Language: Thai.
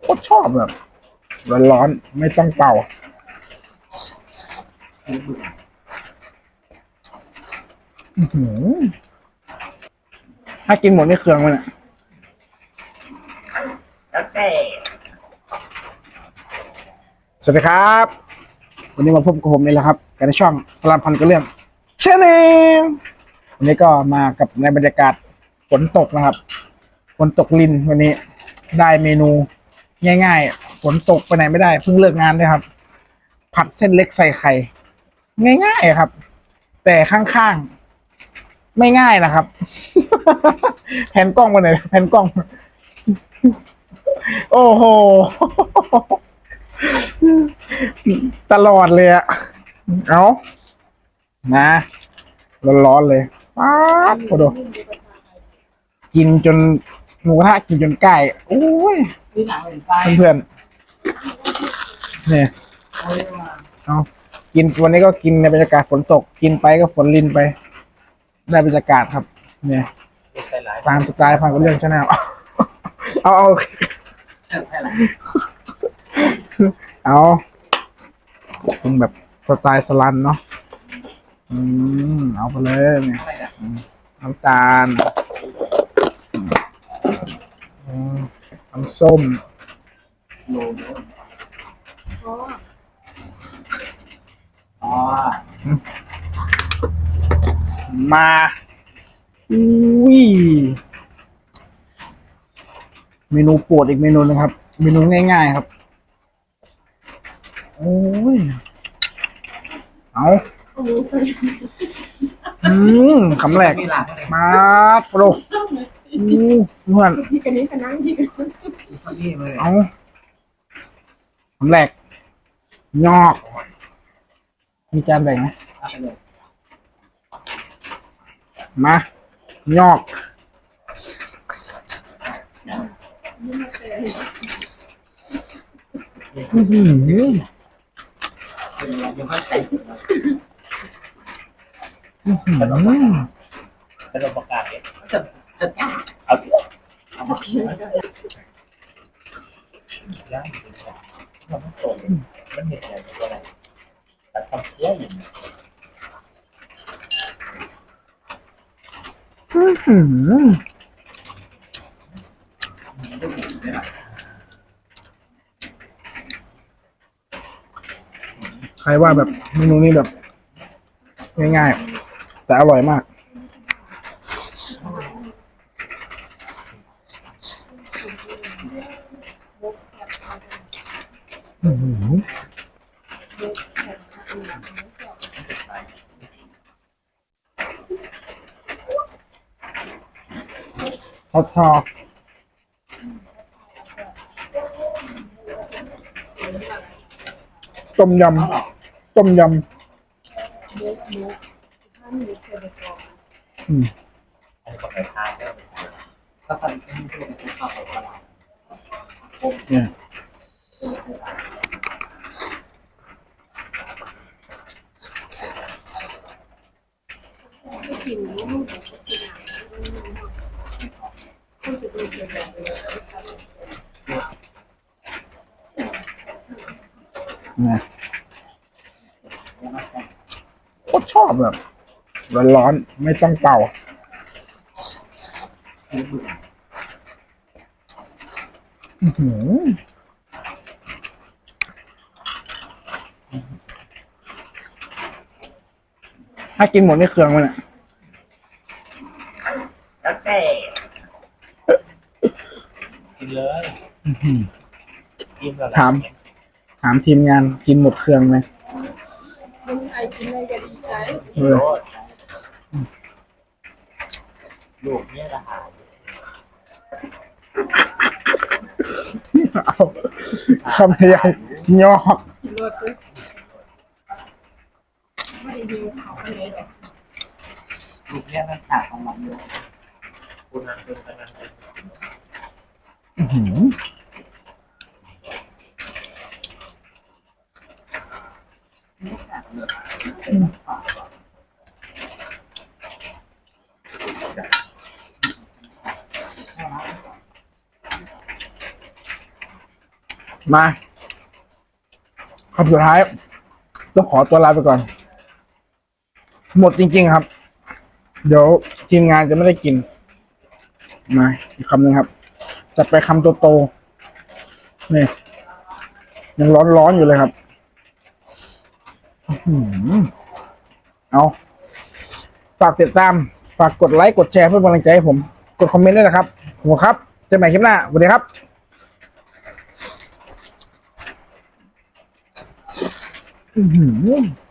โคตรชอบแบบร้อนๆไม่ต้องเป่าถ้ากินหมดนี่เคืองมันอะสวัสดีครับ วันนี้มาพบกับผมนี่แหละครับ กันในช่องพลันพันก็เรื่องเชาแนลวันนี้ก็มากับในบรรยากาศฝนตกนะครับ ฝนตกลินวันนี้ ได้เมนูง่ายๆ ฝนตกไปไหนไม่ได้เพิ่งเลิกงานด้วยครับ ผัดเส้นเล็กใส่ไข่ ง่ายๆครับ แต่ข้างๆ ไม่ง่ายนะครับ แผ่นกล้องมาหนแผ่นกล้อง โอ้โห ตลอดเลยอะเอามาร้อนๆเลยป๊าดโอ้โหกินจน หมูกระทะกินจนใกล้โอ้ยคือหนังเหมือนไฟเพื่อนๆเนี่ยเอาเลยมาเอากินวันนี้ก็กินในบรรยากาศฝนตก กินไปก็ฝนลินไป ได้บรรยากาศครับ เนี่ยใส่หลายตามสไตล์พันก็เรื่องชาแนลเอาเอาใส่หลายเอาเป็นแบบสไตล์สลันเนาะอืมเอาไปเลยเนี่ยอะไรอะน้ำตาลอืม น้ำส้มโลอ๋อมาอุ้ยเมนูโปรดอีกเมนูหนึงครับ เมนูง่ายๆครับโอ้ยเอาอืมคำแรกมีหลังอะไรมาโปร อู้เพื่อนพี่กันนี้กันนั่งพี่กันคนนี้เลยเอาคำแรกยอก มีจานแบ่งไหมเอาไปเลยมายอกอื้อหือเป็นยังยังไม่ใส่อื้อหือเป็นระบบประกาศเนี่ย จะจะเอาที่เอามาเขียนย่างมันไม่ตรงมันเห็นอะไรตัวอะไรแต่ทำเพื่ออย่างอื้อหือใครว่าแบบเมนูนี้แบบ ง่ายๆ แต่อร่อยมาก อื้อหือต้มยำต้มยำอืมอันนี้ก็ไปทานได้ก็สั่งเป็นที่เป็นข้าวของเราเนี่ย ก็กินนี่มันจะกินเนี่ยโคตรชอบแบบร้อนๆไม่ต้องเป่าอือหือถ้ากินหมดนี่เครื่องมันอะ แล้วแต่กินเลยอื้อหือกินแล้วถาม ถามทีมงานกินหมดเครื่องไหมมันไอกินอะไรก็ดีใจเออลูกเนี่ยทหารเอาคำใหญ่ยอก กินรถด้วยไม่ได้ดีเขาอะไรหรอก ลูกเนี่ยมันต่างของมันอยู่คุณนันเป็นคนนั้นเป็นอื้อหือมาคำสุดท้าย ต้องขอตัวลาไปก่อน หมดจริง ๆ ครับ เดี๋ยวทีมงานจะไม่ได้กิน มาอีกคำหนึ่งครับ จัดไปคำโตๆนี่ยังร้อนๆอยู่เลยครับเอาฝากติดตาม ฝากกดไลค์ กดแชร์เพื่เป็นกำลังใจให้ผม กดคอมเมนต์ด้วยนะครับขอบคุณครับเจอกันใหม่คลิปหน้าสวัสดีครับอื้อหือ